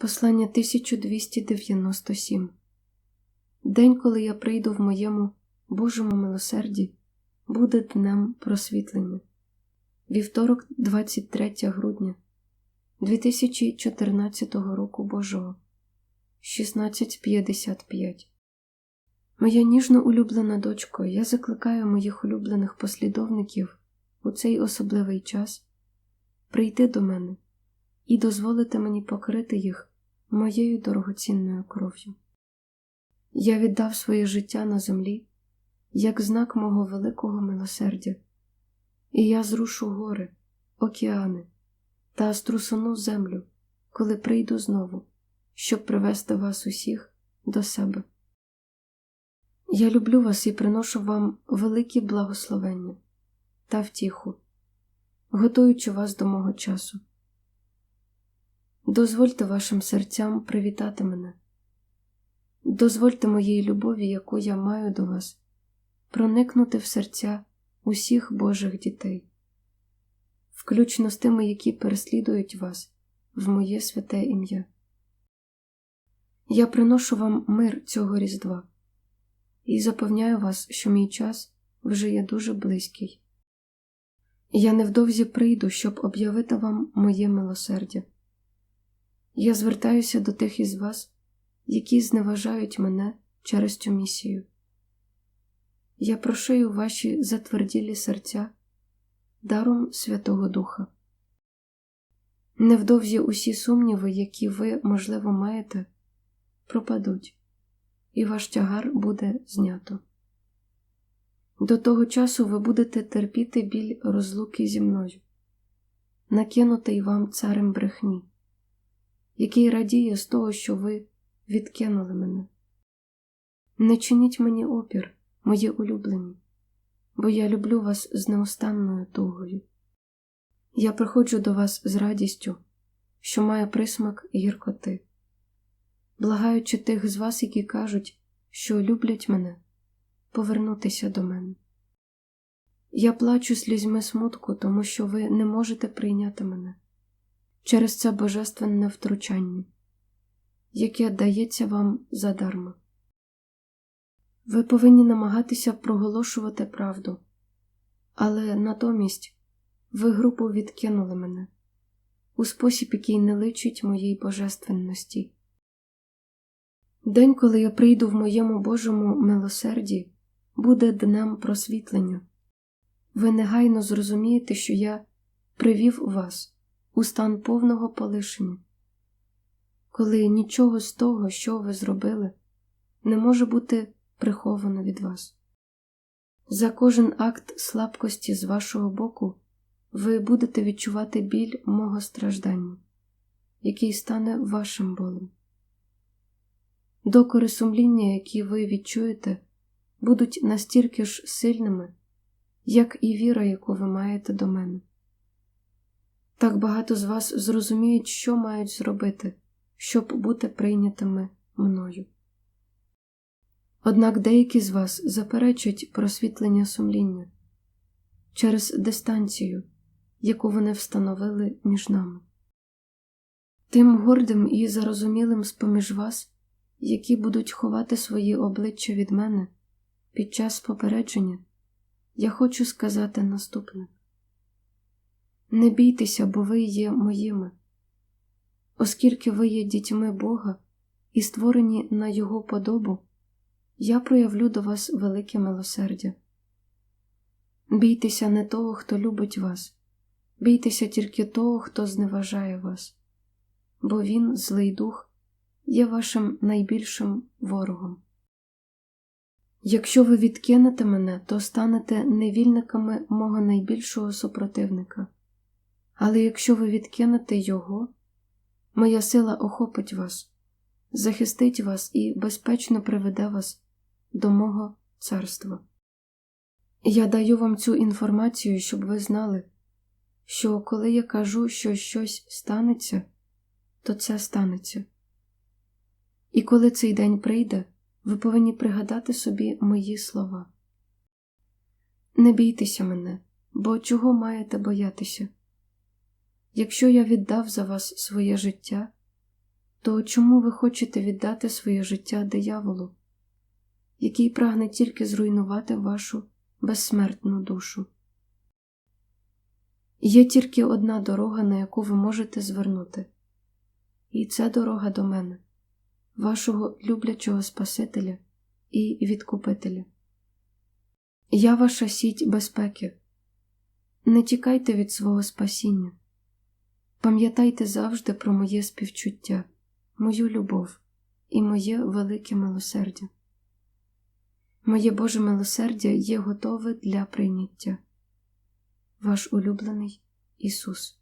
Послання 1297 День, коли я прийду в моєму Божому милосерді, буде днем просвітлення. Вівторок, 23 грудня 2014 року Божого. 16.55 Моя ніжно улюблена дочко, я закликаю моїх улюблених послідовників у цей особливий час прийти до мене і дозволити мені покрити їх моєю дорогоцінною кров'ю. Я віддав своє життя на землі як знак мого великого милосердя, і я зрушу гори, океани та струсону землю, коли прийду знову, щоб привести вас усіх до себе. Я люблю вас і приношу вам великі благословення та втіху, готуючи вас до мого часу. Дозвольте вашим серцям привітати мене. Дозвольте моїй любові, яку я маю до вас, проникнути в серця усіх Божих дітей, включно з тими, які переслідують вас в моє святе ім'я. Я приношу вам мир цього Різдва і запевняю вас, що мій час вже є дуже близький. Я невдовзі прийду, щоб об'явити вам моє милосердя. Я звертаюся до тих із вас, які зневажають мене через цю місію. Я прошию ваші затверділі серця даром Святого Духа. Невдовзі усі сумніви, які ви, можливо, маєте, пропадуть, і ваш тягар буде знято. До того часу ви будете терпіти біль розлуки зі мною, накинутий вам царем брехні який радіє з того, що ви відкинули мене. Не чиніть мені опір, мої улюблені, бо я люблю вас з неустанною тугою. Я приходжу до вас з радістю, що має присмак гіркоти, благаючи тих з вас, які кажуть, що люблять мене, повернутися до мене. Я плачу слізьми смутку, тому що ви не можете прийняти мене через це божественне втручання, яке дається вам задарма. Ви повинні намагатися проголошувати правду, але натомість ви групу відкинули мене у спосіб, який не личить моїй божественності. День, коли я прийду в моєму Божому милосерді, буде днем просвітлення. Ви негайно зрозумієте, що я привів вас у стан повного полишення, коли нічого з того, що ви зробили, не може бути приховано від вас. За кожен акт слабкості з вашого боку ви будете відчувати біль мого страждання, який стане вашим болем. Докори сумління, які ви відчуєте, будуть настільки ж сильними, як і віра, яку ви маєте до мене. Так багато з вас зрозуміють, що мають зробити, щоб бути прийнятими мною. Однак деякі з вас заперечують просвітлення сумління через дистанцію, яку вони встановили між нами. Тим гордим і зарозумілим з поміж вас, які будуть ховати свої обличчя від мене під час попередження, я хочу сказати наступне. Не бійтеся, бо ви є моїми, оскільки ви є дітьми Бога і створені на Його подобу, я проявлю до вас велике милосердя. Бійтеся не того, хто любить вас, бійтеся тільки того, хто зневажає вас, бо Він, злий дух, є вашим найбільшим ворогом. Якщо ви відкинете мене, то станете невільниками мого найбільшого супротивника. Але якщо ви відкинете Його, моя сила охопить вас, захистить вас і безпечно приведе вас до мого царства. Я даю вам цю інформацію, щоб ви знали, що коли я кажу, що щось станеться, то це станеться. І коли цей день прийде, ви повинні пригадати собі мої слова. Не бійтеся мене, бо чого маєте боятися? Якщо я віддав за вас своє життя, то чому ви хочете віддати своє життя дияволу, який прагне тільки зруйнувати вашу безсмертну душу? Є тільки одна дорога, на яку ви можете звернути, і це дорога до мене, вашого люблячого Спасителя і Відкупителя. Я ваша сіть безпеки. Не тікайте від свого спасіння. Пам'ятайте завжди про моє співчуття, мою любов і моє велике милосердя. Моє Боже милосердя є готове для прийняття. Ваш улюблений Ісус.